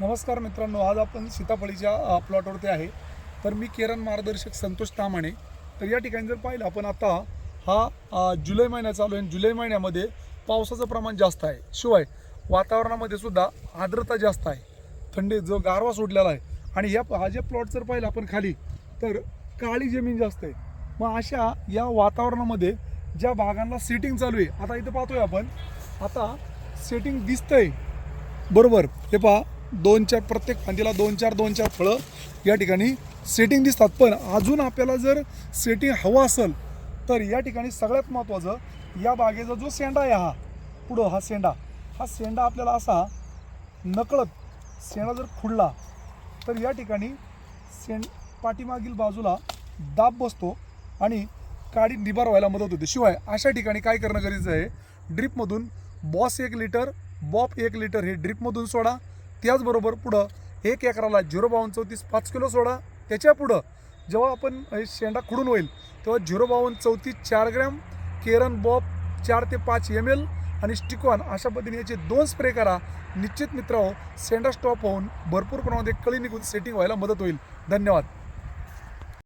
नमस्कार मित्रांनो आज आपण सीताफळीच्या प्लॉटवरती आहे. तर मी केरन मार्गदर्शक संतोष तामाणे. तर या ठिकाणी जर पाहिलं आपण आता हा जुलै महिना चालू आहे. आणि जुलै महिन्यामध्ये पावसाचं प्रमाण जास्त आहे. शिवाय वातावरणामध्ये सुद्धा आर्द्रता जास्त आहे. थंडी जो गारवा सोडलेला आहे. आणि या हा जे प्लॉट जर पाहिलं आपण खाली तर काळी जमीन जास्त आहे. मग अशा या वातावरणामध्ये ज्या भागांना सेटिंग चालू आहे आता इथं पाहतोय आपण. आता सेटिंग दिसतंय. बरोबर. हे पहा. दोन चार प्रत्येक फांदीला दोन चार दोन चार फळं या ठिकाणी सेटिंग दिसतात. पण अजून आपल्याला जर सेटिंग हवं असेल तर या ठिकाणी सगळ्यात महत्त्वाचं या बागेचा जो सेंडा आहे हा पुढं हा सेंडा हा सेंडा आपल्याला असा नकळत सेंडा जर खुडला तर या ठिकाणी सेंड पाठीमागील बाजूला दाब बसतो आणि काडी निबार व्हायला मदत होते. शिवाय अशा ठिकाणी काय करणं गरजेचं आहे? ड्रीपमधून बॉस एक लिटर बॉप एक लिटर हे ड्रीपमधून सोडा. त्याचबरोबर पुढं एक एकराला झिरो बावन्न चौतीस पाच किलो सोडा त्याच्या पुढं जेव्हा आपण शेंडा खुडून होईल तेव्हा झिरो बावन्न चौतीस चार ग्रॅम केरन बॉब चार ते पाच एम एल आणि स्टिकॉन अशा पद्धतीने याचे दोन स्प्रे करा. निश्चित मित्र सेंडा स्टॉप होऊन भरपूर प्रमाणात एक कळी निघून सेटिंग व्हायला मदत होईल. धन्यवाद.